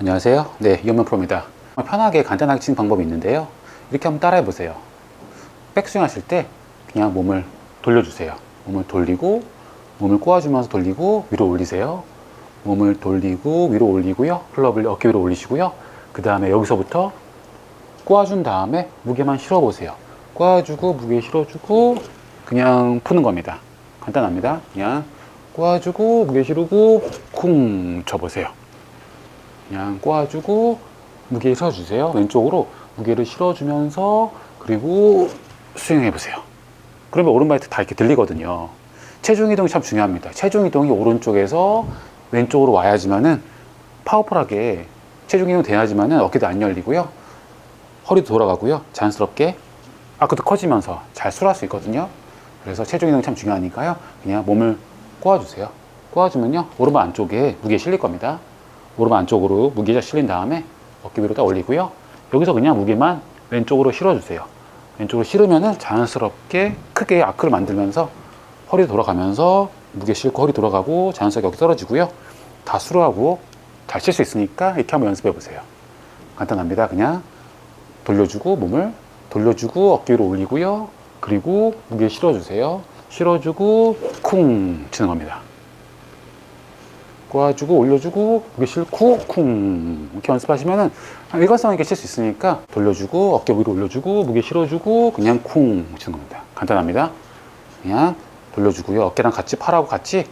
안녕하세요. 네, 이현명 프로입니다. 편하게 간단하게 치는 방법이 있는데요. 이렇게 한번 따라해 보세요. 백스윙 하실 때 그냥 몸을 돌려주세요. 몸을 돌리고 몸을 꼬아주면서 돌리고 위로 올리세요. 몸을 돌리고 위로 올리고요. 클럽을 어깨 위로 올리시고요. 그 다음에 여기서부터 꼬아준 다음에 무게만 실어 보세요. 꼬아주고 무게 실어주고 그냥 푸는 겁니다. 간단합니다. 그냥 꼬아주고 무게 실으고 쿵 쳐보세요. 그냥 꼬아주고 무게 실어주세요. 왼쪽으로 무게를 실어주면서 그리고 스윙해 보세요. 그러면 오른발이 다 이렇게 들리거든요. 체중 이동이 참 중요합니다. 체중 이동이 오른쪽에서 왼쪽으로 와야지만은 파워풀하게 체중 이동 돼야지만은 어깨도 안 열리고요. 허리도 돌아가고요. 자연스럽게 아까도 커지면서 잘 술할 수 있거든요. 그래서 체중 이동이 참 중요하니까요. 그냥 몸을 꼬아주세요. 꼬아주면요. 오른발 안쪽에 무게 실릴 겁니다. 오른발 안쪽으로 무게가 실린 다음에 어깨 위로 딱 올리고요. 여기서 그냥 무게만 왼쪽으로 실어주세요. 왼쪽으로 실으면은 자연스럽게 크게 아크를 만들면서 허리 돌아가면서 무게 실고 허리 돌아가고 자연스럽게 여기 떨어지고요. 다 수로하고 잘 칠 수 있으니까 이렇게 한번 연습해 보세요. 간단합니다. 그냥 돌려주고 몸을 돌려주고 어깨 위로 올리고요. 그리고 무게 실어주세요. 실어주고 쿵 치는 겁니다. 꼬아주고 올려주고 무게 실고 쿵 이렇게 연습하시면은 한 일관성 있게 칠 수 있으니까 돌려주고 어깨 위로 올려주고 무게 실어주고 그냥 쿵 치는 겁니다. 간단합니다. 그냥 돌려주고요. 어깨랑 같이 팔하고 같이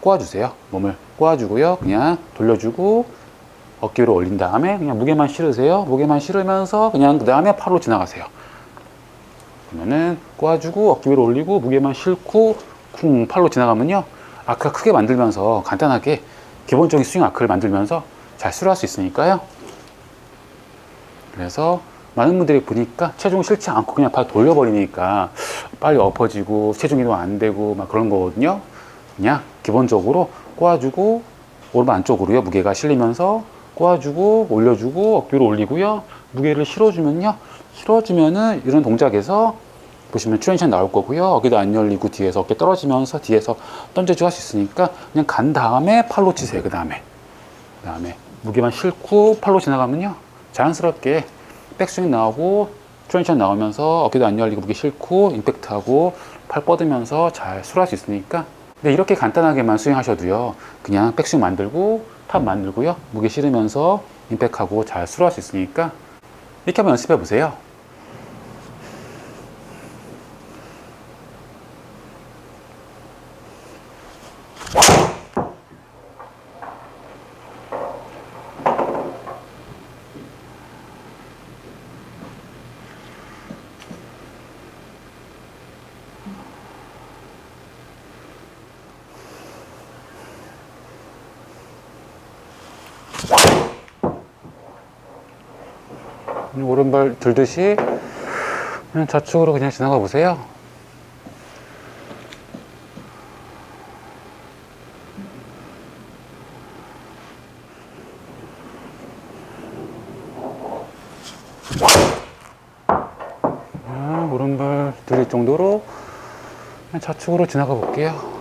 꼬아주세요. 몸을 꼬아주고요. 그냥 돌려주고 어깨 위로 올린 다음에 그냥 무게만 실으세요. 무게만 실으면서 그냥 그 다음에 팔로 지나가세요. 그러면은 꼬아주고 어깨 위로 올리고 무게만 실고 쿵 팔로 지나가면요. 아크 크게 만들면서 간단하게 기본적인 스윙 아크를 만들면서 잘 수료할 수 있으니까요. 그래서 많은 분들이 보니까 체중을 실지 않고 그냥 발 돌려버리니까 빨리 엎어지고 체중 이동 안 되고 막 그런 거거든요. 그냥 기본적으로 꼬아주고 오른발 안쪽으로요 무게가 실리면서 꼬아주고 올려주고 어깨로 올리고요 무게를 실어주면요 실어주면은 이런 동작에서 보시면 트랜션 나올 거고요. 어깨도 안 열리고 뒤에서 어깨 떨어지면서 뒤에서 던져주고 할 수 있으니까 그냥 간 다음에 팔로 치세요 그 다음에. 그 다음에 무게만 실고 팔로 지나가면요. 자연스럽게 백스윙 나오고 트랜션 나오면서 어깨도 안 열리고 무게 실고 임팩트하고 팔 뻗으면서 잘 술할 수 있으니까. 근데 이렇게 간단하게만 스윙하셔도요. 그냥 백스윙 만들고 탑 만들고요. 무게 실으면서 임팩하고 잘 술할 수 있으니까. 이렇게 한번 연습해 보세요 오른발 들듯이 그냥 좌측으로 그냥 지나가 보세요. 그냥 오른발 들릴 정도로 좌측으로 지나가 볼게요